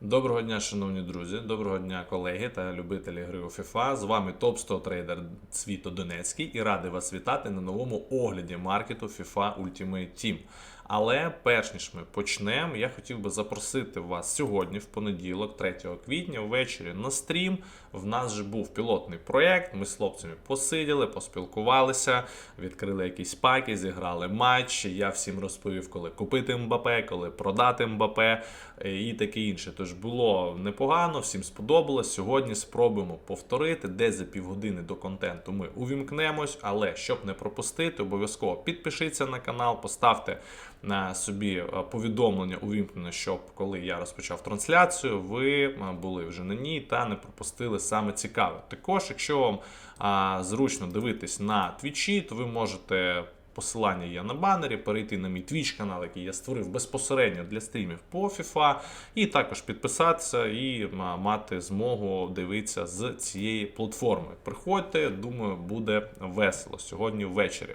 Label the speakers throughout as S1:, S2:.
S1: Доброго дня, шановні друзі, доброго дня, колеги та любителі гри у FIFA. З вами топ 100 трейдер Світо Донецький і радий вас вітати на новому огляді маркету FIFA Ultimate Team. Але перш ніж ми почнемо, я хотів би запросити вас сьогодні, в понеділок, 3 квітня, ввечері на стрім. В нас же був пілотний проєкт. Ми з хлопцями посиділи, поспілкувалися, відкрили якісь паки, зіграли матч. Я всім розповів, коли купити Мбапе, коли продати Мбапе е, і таке інше. Тож було непогано, всім сподобалось. Сьогодні спробуємо повторити. Десь за півгодини до контенту ми увімкнемось, але щоб не пропустити, обов'язково підпишіться на канал, поставте на собі е, повідомлення увімкнено, щоб коли я розпочав трансляцію, ви е, були вже на ній та не пропустили саме цікаве. Також, якщо вам а, зручно дивитись на твічі, то ви можете. Посилання є на банері, перейти на мій Twitch канал, який я створив безпосередньо для стрімів по FIFA, і також підписатися і мати змогу дивитися з цієї платформи. Приходьте, думаю, буде весело сьогодні ввечері.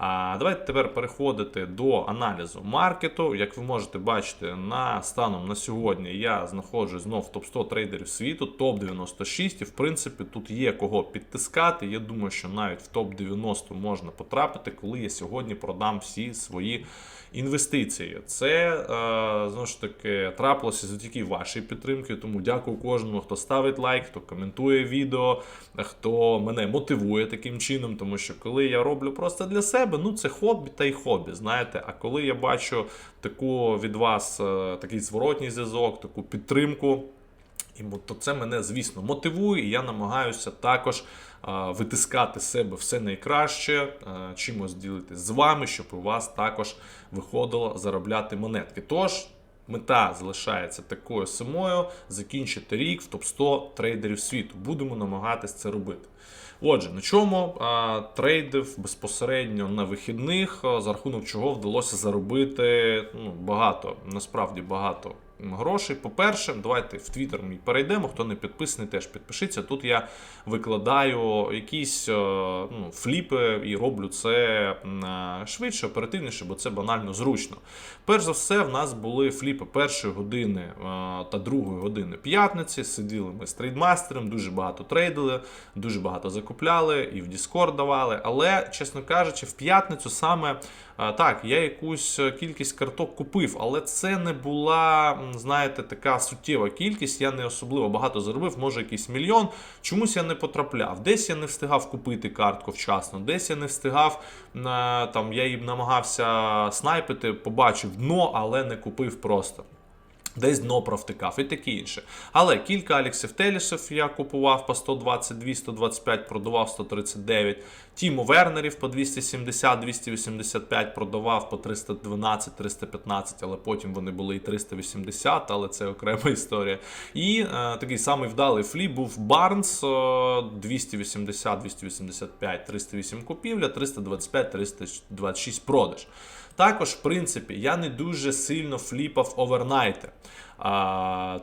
S1: А давайте тепер переходити до аналізу маркету. Як ви можете бачити, на станом на сьогодні я знаходжусь знов в топ 100 трейдерів світу, топ 96. І в принципі тут є кого підтискати. Я думаю, що навіть в топ 90 можна потрапити, коли я сьогодні продам всі свої інвестиції. Це е, знову ж таки трапилося завдяки вашій підтримки. Тому дякую кожному, хто ставить лайк, хто коментує відео, хто мене мотивує таким чином. Тому що коли я роблю просто для себе, ну це хобі та й хобі. Знаєте, а коли я бачу таку від вас е, такий зворотній зв'язок, таку підтримку. І то це мене, звісно, мотивує, і я намагаюся також витискати з себе все найкраще, чимось ділитися з вами, щоб у вас також виходило заробляти монетки. Тож. Мета залишається такою самою: закінчити рік в топ 100 трейдерів світу. Будемо намагатись це робити. Отже, на чому а, трейдив безпосередньо на вихідних, за рахунок чого вдалося заробити ну, багато, насправді багато грошей. По-перше, давайте в Твіттер мій перейдемо. Хто не підписаний, теж підпишіться. Тут я викладаю якісь е, ну, фліпи і роблю це е, швидше, оперативніше, бо це банально зручно. Перш за все, в нас були фліпи першої години е, та другої години п'ятниці. Сиділи ми з трейдмастером, дуже багато трейдили, дуже багато закупляли і в Discord давали. Але, чесно кажучи, в п'ятницю саме так, я якусь кількість карток купив, але це не була, знаєте, така суттєва кількість. Я не особливо багато заробив, може якийсь мільйон. Чомусь я не потрапляв. Десь я не встигав купити картку вчасно, десь я не встигав, е, там я їм намагався снайпити, побачив дно, але не купив просто. Десь дно провтикав і таке інше. Але кілька Аліксів Телісів я купував по 122, 125, продавав 139. Тімо Вернерів по 270, 285 продавав по 312, 315, але потім вони були і 380, але це окрема історія. І е, такий самий вдалий фліп був Барнс е, 280, 285, 308 купівля, 325, 326 продаж. Також, в принципі, я не дуже сильно фліпав овернайти.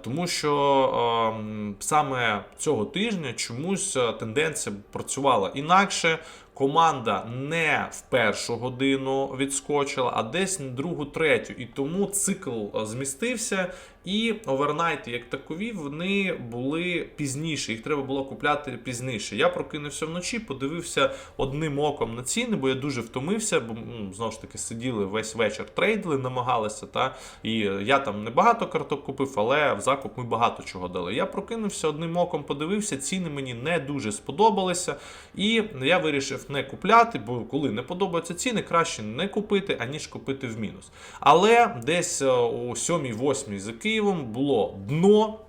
S1: Тому що саме цього тижня чомусь тенденція працювала інакше. Команда не в першу годину відскочила, а десь на другу, третю. І тому цикл змістився, і овернайти, як такові, вони були пізніше. Їх треба було купляти пізніше. Я прокинувся вночі, подивився одним оком на ціни, бо я дуже втомився, бо знову ж таки сиділи весь вечір, трейдили, намагалися. Та і я там не багато карток купив, але в закуп ми багато чого дали. Я прокинувся одним оком, подивився, ціни мені не дуже сподобалися. І я вирішив не купляти, бо коли не подобаються ціни, краще не купити, аніж купити в мінус. Але десь е, о 7-8 за Києвом було дно,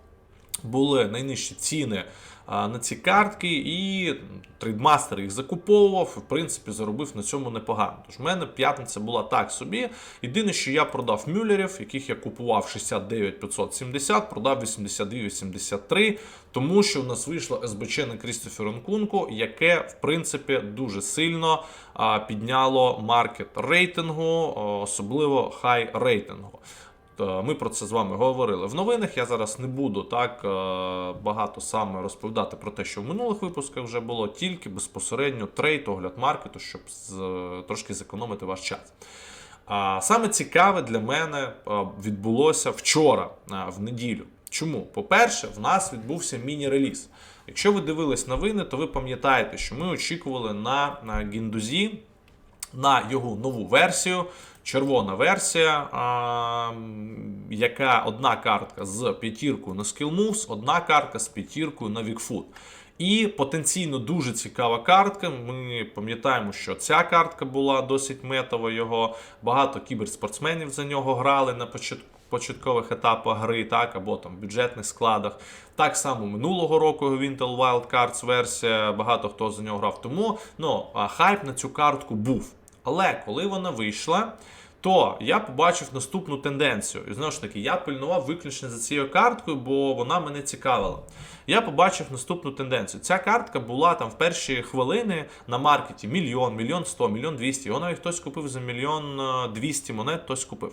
S1: були найнижчі ціни на ці картки, і трейдмастер їх закуповував, в принципі, заробив на цьому непогано. Тож в мене п'ятниця була так собі. Єдине, що я продав мюллерів, яких я купував 69 570, продав 82 83, тому що в нас вийшло СБЧ на Крістофер Нкунку, яке, в принципі, дуже сильно підняло маркет рейтингу, особливо хай рейтингу. Е, Ми про це з вами говорили в новинах. Я зараз не буду так е, багато саме розповідати про те, що в минулих випусках вже було, тільки безпосередньо трейд, огляд маркету, щоб з- трошки зекономити ваш час. А саме цікаве для мене е, відбулося вчора, е, в неділю. Чому? По-перше, в нас відбувся міні-реліз. Якщо ви дивились новини, то ви пам'ятаєте, що ми очікували на, на Гіндузі на його нову версію. Червона версія, а, яка одна картка з п'ятіркою на Skill одна картка з п'ятіркою на Wigfoot. І потенційно дуже цікава картка. Ми пам'ятаємо, що ця картка була досить метова його. Багато кіберспортсменів за нього грали на початку. Початкових етапах гри, так, або там в бюджетних складах. Так само минулого року Wintel Wild Cards версія, багато хто за нього грав. Тому ну, хайп на цю картку був. Але коли вона вийшла, то я побачив наступну тенденцію. І знову ж таки, я пильнував виключно за цією карткою, бо вона мене цікавила. Я побачив наступну тенденцію. Ця картка була там в перші хвилини на маркеті мільйон, мільйон сто, мільйон двісті. Його навіть хтось купив за мільйон е, двісті монет, хтось купив.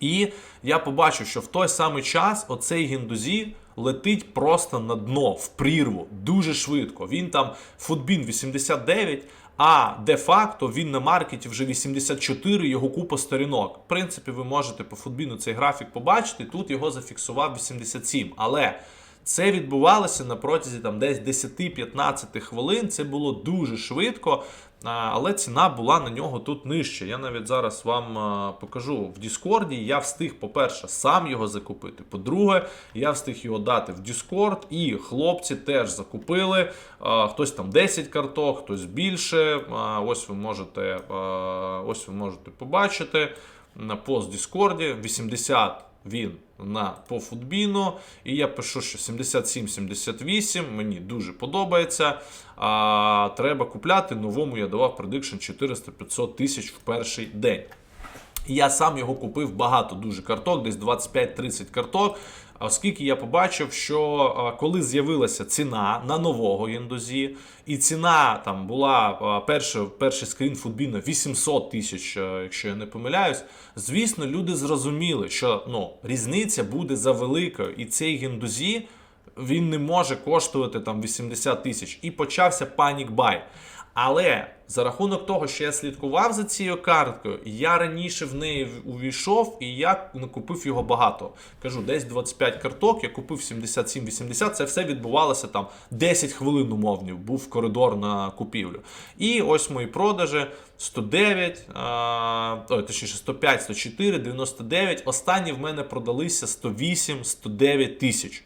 S1: І я побачив, що в той самий час оцей гіндузі летить просто на дно, в прірву, дуже швидко. Він там футбін 89, а де-факто він на маркеті вже 84, його купа сторінок. В принципі, ви можете по футбіну цей графік побачити. Тут його зафіксував 87. Але це відбувалося на протязі там десь 10-15 хвилин. Це було дуже швидко, але ціна була на нього тут нижче. Я навіть зараз вам покажу в Діскорді. Я встиг, по-перше, сам його закупити. По-друге, я встиг його дати в Діскорд, і хлопці теж закупили. Хтось там 10 карток, хтось більше. Ось ви можете, ось ви можете побачити на пост Діскорді 80 він на по футбіно. І я пишу, що 77-78 мені дуже подобається. А, треба купляти. Новому я давав предикшн 400-500 тисяч в перший день. Я сам його купив багато дуже карток, десь 25-30 карток. Оскільки я побачив, що коли з'явилася ціна на нового індозі, і ціна там була перший, перший скрін футбіна 800 тисяч, якщо я не помиляюсь, звісно, люди зрозуміли, що ну, різниця буде завеликою, і цей гіндузі він не може коштувати там 80 тисяч. І почався панік бай. Але за рахунок того, що я слідкував за цією карткою, я раніше в неї увійшов і я накупив його багато. Кажу, десь 25 карток, я купив 77-80, це все відбувалося там 10 хвилин умовнів, був коридор на купівлю. І ось мої продажі 109, а, ой, точніше 105, 104, 99. Останні в мене продалися 108, 109 тисяч.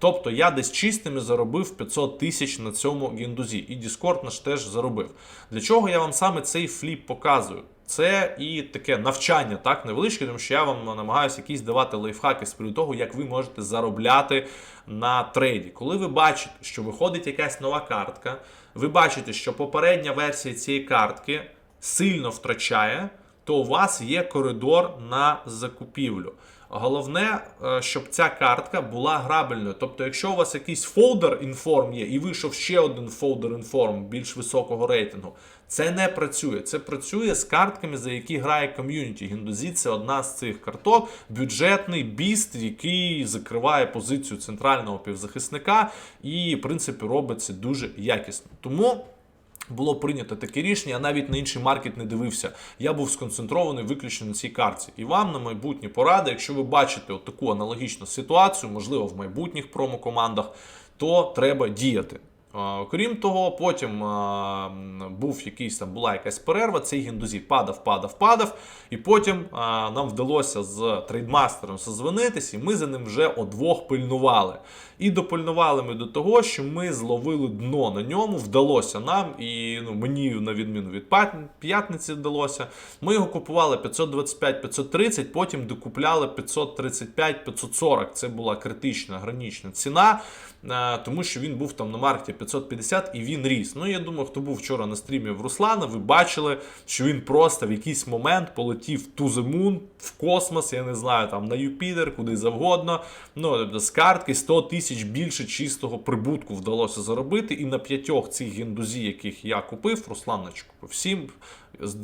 S1: Тобто я десь чистими заробив 500 тисяч на цьому гіндузі. І Discord наш теж заробив. Для чого я вам саме цей фліп показую? Це і таке навчання, так, невеличке, тому що я вам намагаюся якісь давати лайфхаки з приводу того, як ви можете заробляти на трейді. Коли ви бачите, що виходить якась нова картка, ви бачите, що попередня версія цієї картки сильно втрачає, то у вас є коридор на закупівлю. Головне, е, щоб ця картка була грабельною. Тобто, якщо у вас якийсь фолдер інформ є, і вийшов ще один фолдер інформ більш високого рейтингу, це не працює. Це працює з картками, за які грає ком'юніті. Гіндузі це одна з цих карток, бюджетний біст, який закриває позицію центрального півзахисника, і, в принципі, робить це дуже якісно. Тому. Було прийнято таке рішення, я навіть на інший маркет не дивився. Я був сконцентрований виключно на цій карці. І вам на майбутні поради, якщо ви бачите от таку аналогічну ситуацію, можливо, в майбутніх промокомандах, то треба діяти. А, Окрім того, потім був якийсь там була якась перерва, цей гіндузі падав, падав, падав. І потім нам вдалося з трейдмастером созвонитись, і ми за ним вже одвох пильнували. І допильнували ми до того, що ми зловили дно на ньому, вдалося нам, і ну, мені, на відміну від п'ятниці, вдалося. Ми його купували 525-530, потім докупляли 535-540. Це була критична гранічна ціна, тому що він був там на маркеті 550 і він ріс. Ну, я думаю, хто був вчора на стрімі в Руслана, ви бачили, що він просто в якийсь момент полетів the moon, в космос, я не знаю, там на Юпітер, куди завгодно. Ну, тобто з картки 100 тисяч більше чистого прибутку вдалося заробити. І на п'ятьох цих гіндузі, яких я купив, Руслан наче купив сім,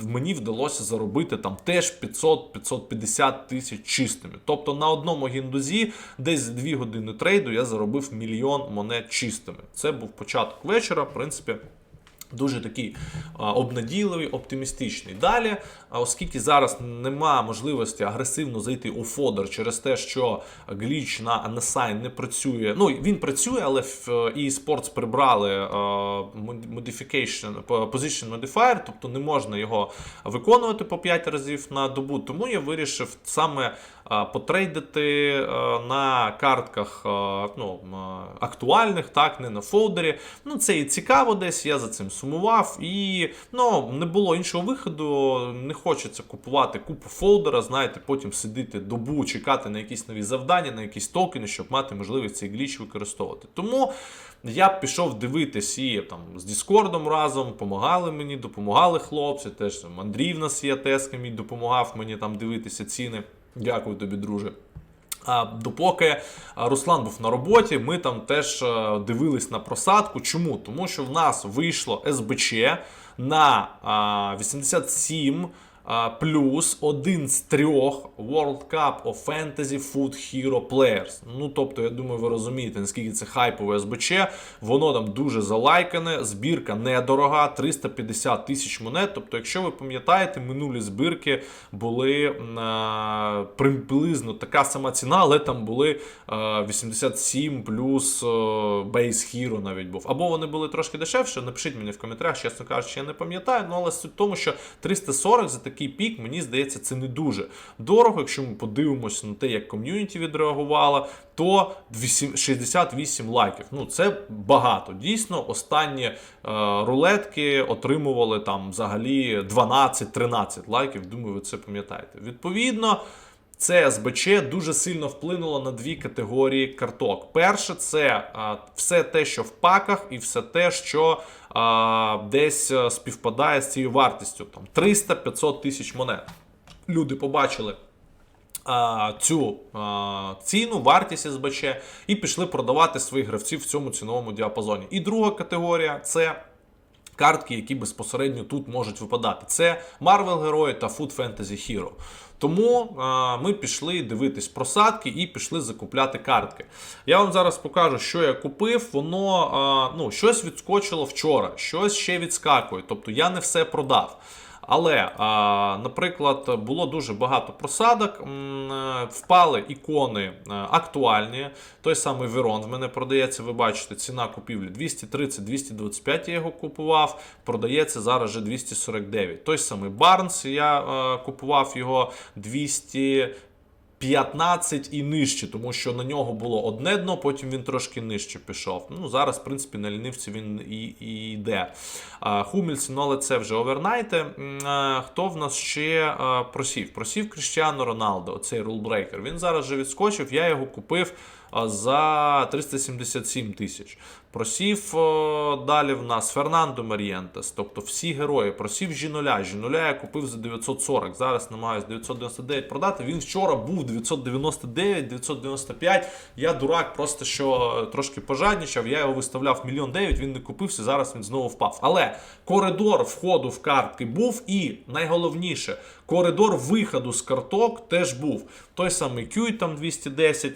S1: мені вдалося заробити там теж 500-550 тисяч чистими. Тобто на одному гіндузі десь за 2 години трейду я заробив мільйон монет чистими. Це був початок вечора, в принципі. Дуже такий обнадійливий, оптимістичний. Далі, оскільки зараз нема можливості агресивно зайти у фодер через те, що гліч на Unassign не працює. Ну він працює, але в e Sports прибрали modification, position modifier, тобто не можна його виконувати по 5 разів на добу. Тому я вирішив саме потрейдити на картках ну, актуальних, так, не на фолдері. Ну, це і цікаво десь, я за цим сумував. І ну, не було іншого виходу. Не хочеться купувати купу фолдера, знаєте, потім сидіти добу, чекати на якісь нові завдання, на якісь токени, щоб мати можливість цей гліч використовувати. Тому я пішов дивитись і там з Діскордом разом, допомагали мені, допомагали хлопці. Теж там Андрій в нас є теска мій допомагав мені там дивитися ціни. Дякую тобі, друже. А допоки Руслан був на роботі, ми там теж дивились на просадку. Чому? Тому що в нас вийшло СБЧ на 87 а, плюс один з трьох World Cup of Fantasy Food Hero Players. Ну тобто, я думаю, ви розумієте, наскільки це хайпове СБЧ. Воно там дуже залайкане, збірка недорога, 350 тисяч монет. Тобто, якщо ви пам'ятаєте, минулі збірки були а, приблизно така сама ціна, але там були а, 87 плюс Base Hero навіть був. Або вони були трошки дешевше. Напишіть мені в коментарях, чесно кажучи, я не пам'ятаю. Ну але суть в тому, що 340 за такий пік, мені здається, це не дуже дорого. Якщо ми подивимося на те, як ком'юніті відреагувало, то 68 лайків. Ну це багато. Дійсно, останні е, рулетки отримували там взагалі 12-13 лайків. Думаю, ви це пам'ятаєте. Відповідно. Це СБЧ дуже сильно вплинуло на дві категорії карток. Перше, це а, все те, що в паках, і все те, що а, десь співпадає з цією вартістю. Там 300-500 тисяч монет. Люди побачили цю ціну, вартість СБЧ, і пішли продавати своїх гравців в цьому ціновому діапазоні. І друга категорія це. Картки, які безпосередньо тут можуть випадати, це Marvel герої та Food Fantasy Hero. Тому а, ми пішли дивитись просадки і пішли закупляти картки. Я вам зараз покажу, що я купив. Воно а, ну, щось відскочило вчора, щось ще відскакує. Тобто я не все продав. Але, наприклад, було дуже багато просадок, е, впали ікони е, актуальні. Той самий Верон в мене продається. Ви бачите, ціна купівлі 230-225 я його купував. Продається зараз вже 249. Той самий Барнс, я е, купував його 200. 15 і нижче, тому що на нього було одне дно, потім він трошки нижче пішов. Ну, зараз, в принципі, на лінивці він і, і йде. Ну, але це вже а, Хто в нас ще просів? Просів Кріштіану Роналдо, оцей рулбрейкер. Він зараз вже відскочив, я його купив за 377 тисяч. Просів о, далі в нас Фернандо Марієнтес, тобто всі герої. Просів Жіноля. Жіноля я купив за 940. Зараз намагаюся 999 продати. Він вчора був 999, 995. Я дурак, просто що е, трошки пожаднічав. Я його виставляв мільйон дев'ять, він не купився. Зараз він знову впав. Але коридор входу в картки був, і найголовніше, коридор виходу з карток теж був. Той самий Кюй там 210.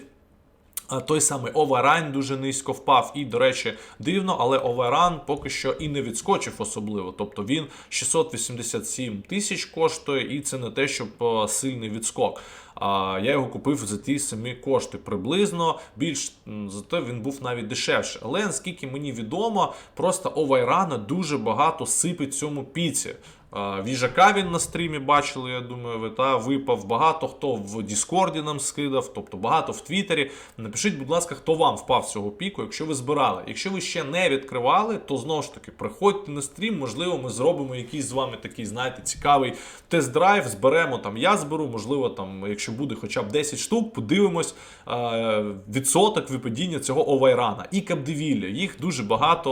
S1: Той самий Оверайн дуже низько впав. І, до речі, дивно, але Оверан поки що і не відскочив особливо. Тобто він 687 тисяч коштує, і це не те, щоб е, сильний відскок. А я його купив за ті самі кошти приблизно. Більш зате він був навіть дешевше. Але наскільки мені відомо, просто Овайрана дуже багато сипить цьому піці. Віжака він на стрімі бачили, я думаю, ви та випав. Багато хто в Діскорді нам скидав, тобто багато в Твіттері. Напишіть, будь ласка, хто вам впав з цього піку, якщо ви збирали. Якщо ви ще не відкривали, то знову ж таки приходьте на стрім. Можливо, ми зробимо якийсь з вами такий, знаєте, цікавий тест-драйв. Зберемо там. Я зберу, можливо, там, якщо буде хоча б 10 штук, подивимось е, відсоток випадіння цього Овайрана і Капдевілля. Їх дуже багато,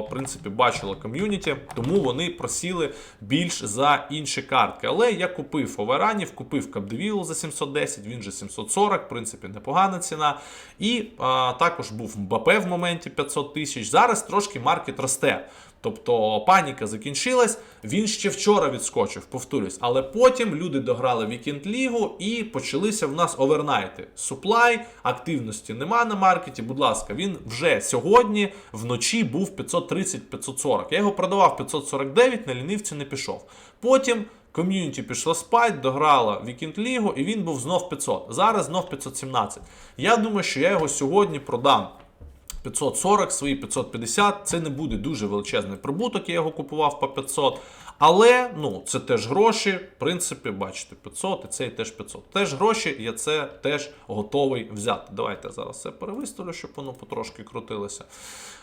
S1: в принципі, бачило ком'юніті, тому вони просіли більш за інші картки. Але я купив Оверанів, купив Капдевілу за 710, він же 740, в принципі, непогана ціна. І а, також був Мбапе в моменті 500 тисяч. Зараз трошки маркет росте. Тобто паніка закінчилась. Він ще вчора відскочив, повторюсь. Але потім люди дограли вікенд лігу і почалися в нас овернайти. Суплай, активності нема на маркеті. Будь ласка, він вже сьогодні вночі був 530-540. Я його продавав 549, на лінивці не пішов. Потім. Ком'юніті пішло спать, дограла Вікенд Лігу, і він був знов 500. Зараз знов 517. Я думаю, що я його сьогодні продам 540, свої 550. Це не буде дуже величезний прибуток, я його купував по 500. Але ну, це теж гроші. В принципі, бачите, 500 і цей теж 500. Теж гроші, я це теж готовий взяти. Давайте зараз це перевиставлю, щоб воно потрошки крутилося.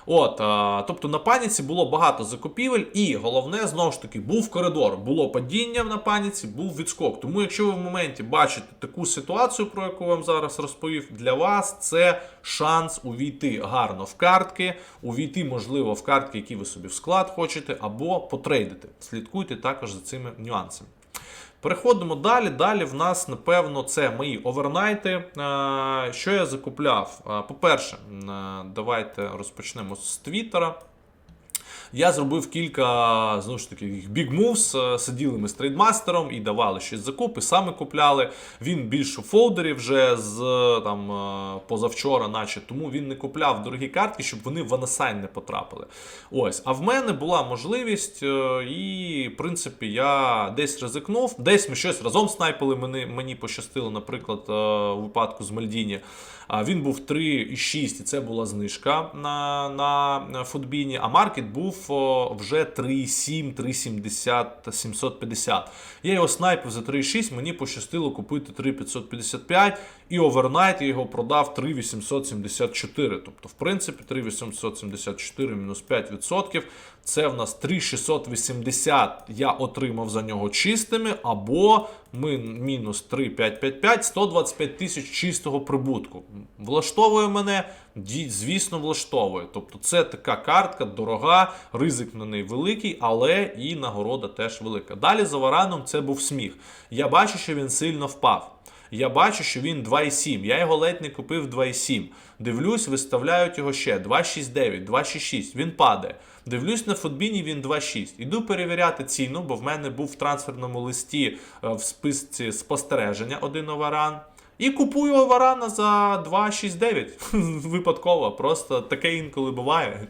S1: От, а, тобто на паніці було багато закупівель, і головне, знову ж таки, був коридор. Було падіння на паніці, був відскок. Тому, якщо ви в моменті бачите таку ситуацію, про яку вам зараз розповів, для вас це шанс увійти гарно в картки, увійти, можливо, в картки, які ви собі в склад хочете, або потрейдити. Слідкуйте також за цими нюансами. Переходимо далі. Далі в нас, напевно, це мої овернайти. Е, Що я закупляв? Е, По-перше, е, давайте розпочнемо з Твіттера. Я зробив кілька знову ж таки big moves, е, Сиділи ми з трейдмастером і давали щось закупи, саме купляли. Він більше у фолдері вже з е, там е, позавчора, наче тому він не купляв дорогі картки, щоб вони в анасайн не потрапили. Ось, а в мене була можливість, і в принципі я десь ризикнув, десь ми щось разом снайпили. Мені, мені пощастило, наприклад, у випадку з Мальдіні. А Він був 3,6, і це була знижка на, на футбіні. А маркет був вже 3,7, 3,70, 750. Я його снайпив за 3,6, мені пощастило купити 3,555 і овернайт я його продав 3,874. Тобто, в принципі, 3,874 мінус 5%. Це в нас 3,680 я отримав за нього чистими, або ми мінус 3,555, 125 тисяч чистого прибутку. Влаштовує мене, звісно, влаштовує. Тобто це така картка дорога, ризик на неї великий, але і нагорода теж велика. Далі за вараном це був сміх. Я бачу, що він сильно впав. Я бачу, що він 2,7. Я його ледь не купив 2,7. Дивлюсь, виставляють його ще 2,69, 2,66. Він падає. Дивлюсь на футбіні, він 2,6. Іду перевіряти ціну, бо в мене був в трансферному листі е, в списці спостереження один оваран. І купую оварана за 2,69. Випадково. Просто таке інколи буває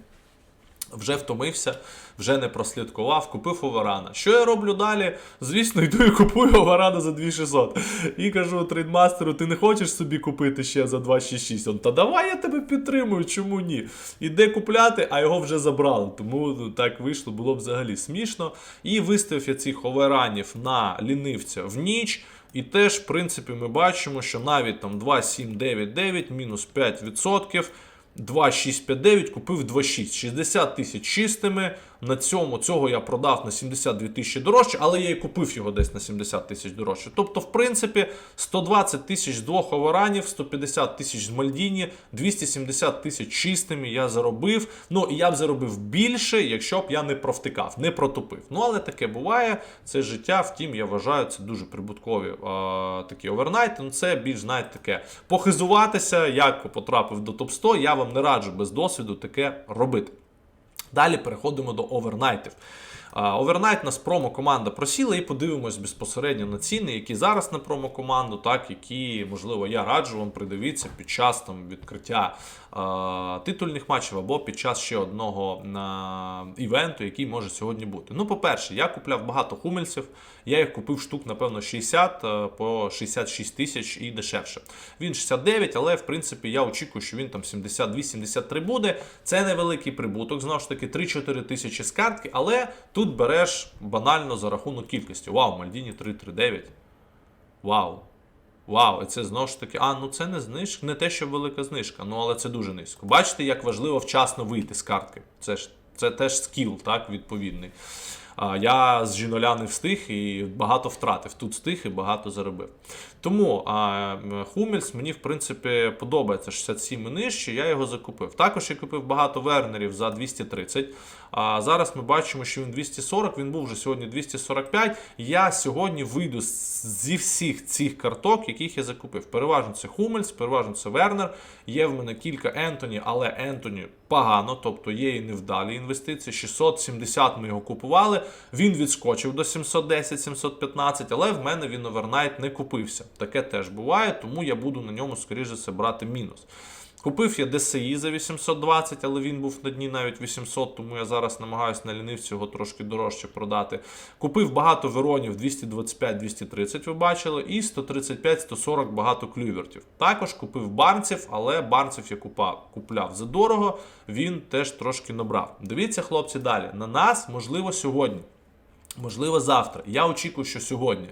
S1: вже втомився, вже не прослідкував, купив оварана. Що я роблю далі? Звісно, йду і купую оварана за 2600. І кажу трейдмастеру, ти не хочеш собі купити ще за 266? Он, та давай я тебе підтримую, чому ні? Іде купляти, а його вже забрали. Тому так вийшло, було б взагалі смішно. І виставив я цих оверанів на лінивця в ніч. І теж, в принципі, ми бачимо, що навіть там 2,799 мінус 5%. 2,659 купив 2,6. 60 тисяч чистими. На цьому цього я продав на 72 тисячі дорожче, але я і купив його десь на 70 тисяч дорожче. Тобто, в принципі, 120 тисяч з двох оверанів, 150 тисяч з Мальдіні, 270 тисяч чистими я заробив. Ну і я б заробив більше, якщо б я не провтикав, не протупив. Ну але таке буває. Це життя. Втім, я вважаю, це дуже прибуткові е, такі овернайти. Ну це більш знаєте таке похизуватися, як потрапив до топ 100 Я вам не раджу без досвіду таке робити. Далі переходимо до овернайтів. Овернайт нас промо-команда просіла і подивимось безпосередньо на ціни, які зараз на промо-команду, так, які, можливо, я раджу вам придивитися під час там, відкриття а, титульних матчів або під час ще одного а, івенту, який може сьогодні бути. Ну, по-перше, я купляв багато хумельців, я їх купив штук, напевно, 60 по 66 тисяч і дешевше. Він 69, але в принципі я очікую, що він там 72-73 буде. Це невеликий прибуток, знову ж таки, 3-4 тисячі з картки, але тут береш банально за рахунок кількості. Вау, Мальдіні 339. Вау. Вау, і це знову ж таки, а ну це не знижка, не те, що велика знижка, ну але це дуже низько. Бачите, як важливо вчасно вийти з картки. Це ж це теж скіл, так, відповідний. А, я з жіноля не встиг і багато втратив. Тут встиг і багато заробив. Тому Хумельс мені, в принципі, подобається 67 і нижче, я його закупив. Також я купив багато вернерів за 230. А зараз ми бачимо, що він 240, він був вже сьогодні 245. Я сьогодні вийду зі всіх цих карток, яких я закупив. Переважно це Хумельс, переважно це Вернер. Є в мене кілька Ентоні, але Ентоні погано, тобто є і невдалі інвестиції. 670 ми його купували. Він відскочив до 710-715, але в мене він овернайт не купився. Таке теж буває, тому я буду на ньому, скоріше за брати мінус. Купив я DSI за 820, але він був на дні навіть 800, тому я зараз намагаюся на лінивці його трошки дорожче продати. Купив багато веронів 225-230, ви бачили, і 135-140 багато клювертів. Також купив барнців, але барнців я купав, купляв задорого, він теж трошки набрав. Дивіться, хлопці, далі. На нас, можливо, сьогодні. Можливо, завтра. Я очікую, що сьогодні.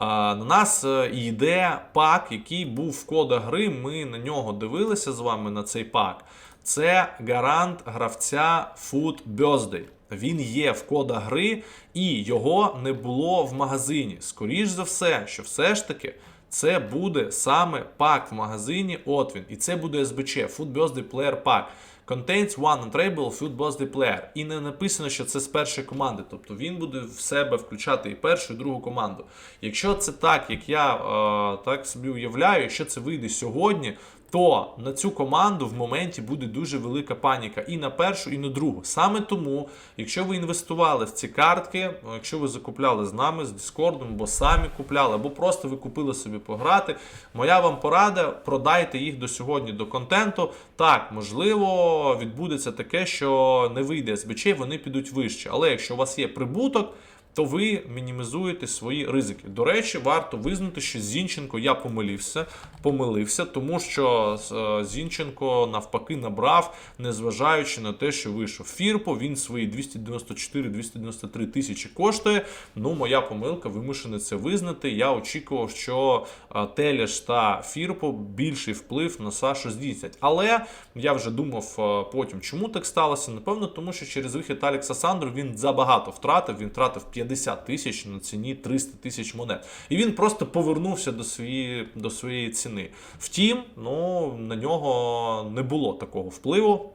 S1: На нас е, йде пак, який був в кода гри. Ми на нього дивилися з вами на цей пак. Це гарант гравця Food Birthday. Він є в кода гри, і його не було в магазині. Скоріш за все, що все ж таки це буде саме пак в магазині. От він. І це буде СБЧ Food Birthday Player Pack. Contains one untradeable Food the Player. І не написано, що це з першої команди. Тобто він буде в себе включати і першу, і другу команду. Якщо це так, як я е, так собі уявляю, якщо це вийде сьогодні, то на цю команду в моменті буде дуже велика паніка і на першу, і на другу. Саме тому, якщо ви інвестували в ці картки, якщо ви закупляли з нами, з Discord, або самі купляли, або просто ви купили собі пограти, моя вам порада, продайте їх до сьогодні до контенту. Так, можливо, відбудеться таке, що не вийде СБЧ, вони підуть вище. Але якщо у вас є прибуток, то ви мінімізуєте свої ризики. До речі, варто визнати, що Зінченко я помилився, помилився, тому що е, Зінченко навпаки набрав, незважаючи на те, що вийшов Фірпо, він свої 294-293 тисячі коштує. Ну, моя помилка, вимушений це визнати. Я очікував, що е, Телеш та Фірпо більший вплив на Сашу здійснять. Але я вже думав е, потім, чому так сталося. Напевно, тому що через вихід Алекса Сандру він забагато втратив. Він втратив 50 тисяч на ціні 300 тисяч монет. І він просто повернувся до своєї, до своєї ціни. Втім, ну на нього не було такого впливу.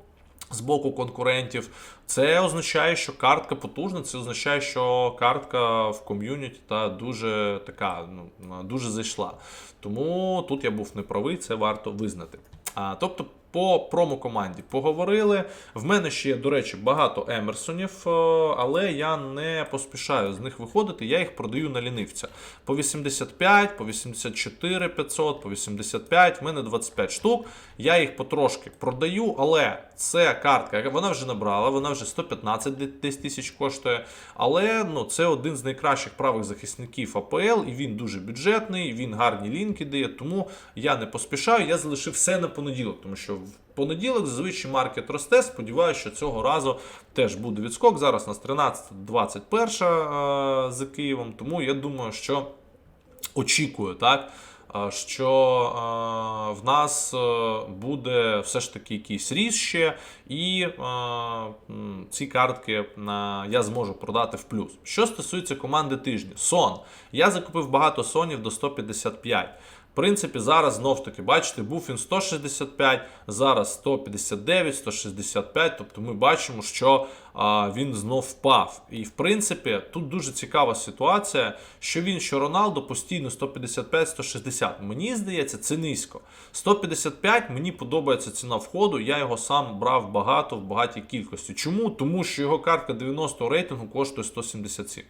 S1: З боку конкурентів, це означає, що картка потужна. Це означає, що картка в ком'юніті та дуже така, ну дуже зайшла. Тому тут я був неправий, це варто визнати. А, Тобто, по промокоманді поговорили. В мене ще, до речі, багато Емерсонів, е, але я не поспішаю з них виходити. Я їх продаю на лінивця. По 85, по 84 500, по 85, в мене 25 штук. Я їх потрошки продаю, але це картка, вона вже набрала, вона вже 115 десь тисяч коштує. Але ну, це один з найкращих правих захисників АПЛ, і він дуже бюджетний, він гарні лінки дає, тому я не поспішаю, я залишив все на понеділок, тому що понеділок зазвичай маркет росте. Сподіваюся, що цього разу теж буде відскок. Зараз у нас 13-21 за Києвом, тому я думаю, що очікую, так. Що е, в нас е, буде все ж таки якийсь ріст ще, і е, ці картки е, я зможу продати в плюс. Що стосується команди тижня, сон. Я закупив багато сонів до 155. Принципі, зараз знов таки, бачите, був він 165, зараз 159, 165. Тобто ми бачимо, що а, він знов впав. І в принципі, тут дуже цікава ситуація, що він, що Роналдо постійно 155-160. Мені здається, це низько. 155 мені подобається ціна входу. Я його сам брав багато в багатій кількості. Чому? Тому що його картка 90 рейтингу коштує 177.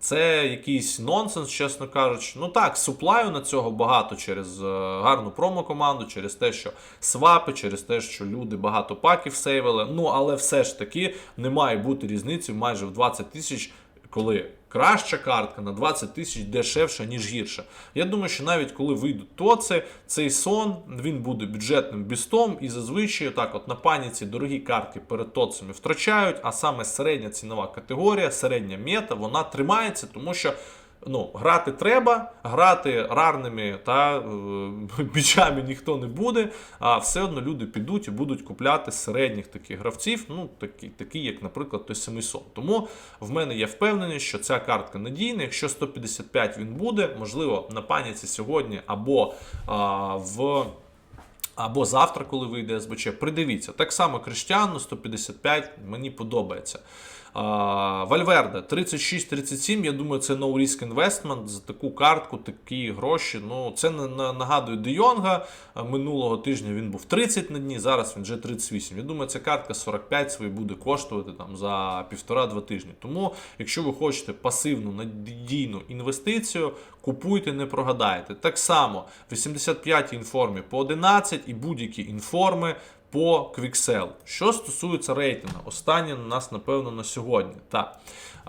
S1: Це якийсь нонсенс, чесно кажучи. Ну так, суплаю на цього багато через гарну промо-команду, через те, що свапи, через те, що люди багато паків сейвили. Ну, але все ж таки не має бути різниці майже в 20 тисяч, коли краща картка на 20 тисяч дешевша, ніж гірша. Я думаю, що навіть коли вийдуть тоци, цей сон він буде бюджетним бістом, і зазвичай так от на паніці дорогі картки перед тоцами втрачають, а саме середня цінова категорія, середня мета, вона тримається, тому що. Ну, грати треба, грати рарними та е, бічами ніхто не буде, а все одно люди підуть і будуть купляти середніх таких гравців, ну такі, такі як, наприклад, той самий сон. Тому в мене є впевненість, що ця картка надійна. Якщо 155 він буде, можливо, на паніці сьогодні або а, в. Або завтра, коли вийде СБЧ, придивіться. Так само Криштіану 155 мені подобається. Вальверде 36-37, я думаю, це no risk investment. За таку картку, такі гроші. Ну, це на- на- нагадує Де Йонга. Минулого тижня він був 30 на дні, зараз він вже 38. Я думаю, ця картка 45 свої буде коштувати там за півтора-два тижні. Тому, якщо ви хочете пасивну надійну інвестицію, купуйте, не прогадаєте. Так само 85 інформі по 11 і будь-які інформи по Quicksell. Що стосується рейтингу, останнє на нас, напевно, на сьогодні. Так.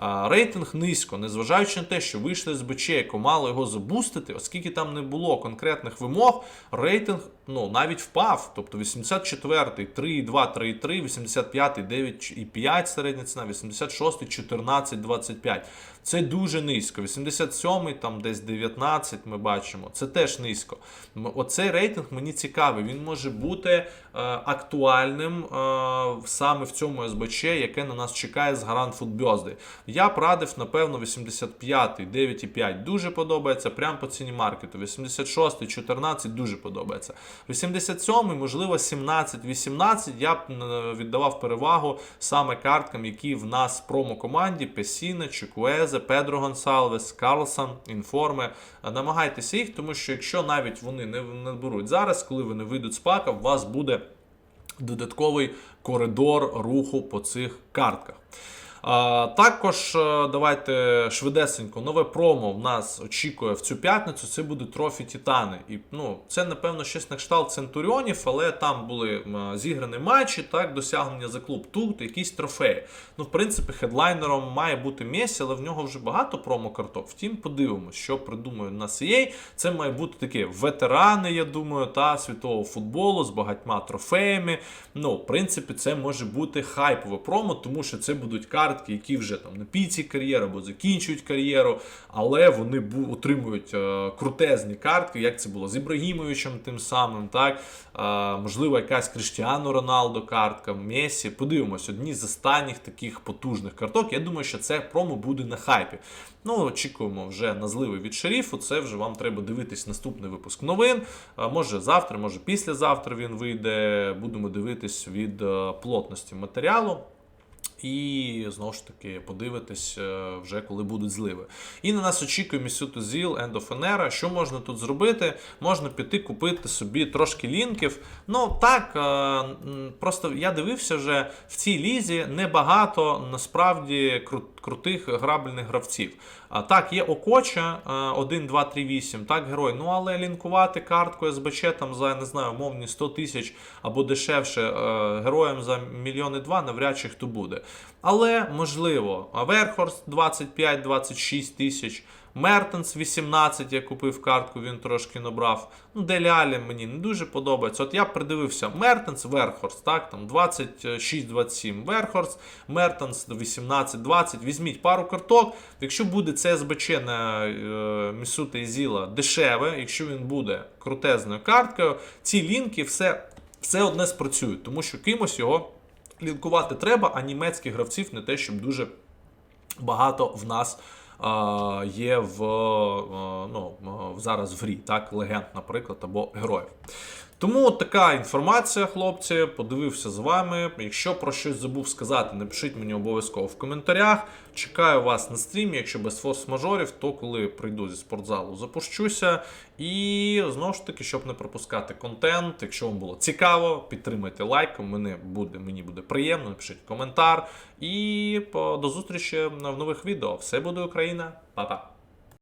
S1: Рейтинг низько, незважаючи на те, що вийшли з БЧ, мало його забустити, оскільки там не було конкретних вимог, рейтинг ну, навіть впав. Тобто 84-й 3,2, 3,3, 85-й 9,5 середня ціна, 86-й 14,25. Це дуже низько. 87-й там десь 19 ми бачимо. Це теж низько. Оцей рейтинг мені цікавий. Він може бути е, актуальним е, саме в цьому СБЧ, яке на нас чекає з Гарант Футбьозди. Я б радив, напевно, 85-й 9,5 дуже подобається. Прямо по ціні маркету. 86-й 14 дуже подобається. 87-й, можливо, 17-18 я б віддавав перевагу саме карткам, які в нас в промо-команді Песіне, Чукуезе, Педро Гонсалвес, Карлсон, Інформи. Е, Намагайтеся їх, тому що якщо навіть вони не, не беруть зараз, коли вони вийдуть з пака, у вас буде додатковий коридор руху по цих картках. Також е, давайте швидесенько, нове промо в нас очікує в цю п'ятницю. Це буде трофі Титани. І ну, це, напевно, щось на кшталт Центуріонів, але там були зіграні матчі, так, досягнення за клуб. Тут якісь трофеї. Ну, в принципі, хедлайнером має бути Месі, але в нього вже багато промо-карток. Втім, подивимось, що придумає на CA. Це має бути такі ветерани, я думаю, та світового футболу з багатьма трофеями. Ну, в принципі, це може бути хайпове промо, тому що це будуть картки, які вже там на піці кар'єри або закінчують кар'єру, але вони отримують е, крутезні картки, як це було з Ібрагімовичем тим самим, так е, можливо, якась Кріштіану Роналдо картка, Месі. Подивимось, одні з останніх таких потужних карток. Я думаю, що це промо буде на хайпі. Ну, очікуємо вже на зливи від шерифу. Це вже вам треба дивитись наступний випуск новин. Може завтра, може післязавтра він вийде. Будемо дивитись від е, плотності матеріалу. І знову ж таки подивитись е, вже коли будуть зливи. І на нас очікує Місюту Зіл Era. Що можна тут зробити? Можна піти купити собі трошки лінків. Ну так, е, просто я дивився вже в цій лізі небагато насправді крутих грабельних гравців. А так, є Окоча е, 1, 2, 3, 8, так, герой. Ну але лінкувати картку СБЧ там за не знаю, умовні 100 тисяч або дешевше е, героям за мільйони два навряд чи хто буде. Але можливо, Верхорс 25-26 тисяч. Мертенс 18, я купив картку, він трошки набрав. Ну, Делялі мені не дуже подобається. От я придивився Мертенс, Верхорст, так, там 26-27 Верхорст, Мертенс 18-20. Візьміть пару карток. Якщо буде ЦСБЧ на е, Місута Зіла дешеве, якщо він буде крутезною карткою, ці лінки все, все одне спрацюють, тому що кимось його лінкувати треба, а німецьких гравців не те, щоб дуже багато в нас є в, а, ну, зараз в грі, так, легенд, наприклад, або героїв. Тому от така інформація, хлопці. Подивився з вами. Якщо про щось забув сказати, напишіть мені обов'язково в коментарях. Чекаю вас на стрімі. Якщо без форс-мажорів, то коли прийду зі спортзалу, запущуся. І знову ж таки, щоб не пропускати контент. Якщо вам було цікаво, підтримайте лайком. Мені буде, мені буде приємно. Напишіть коментар. І до зустрічі в нових відео. Все буде Україна. Па-па.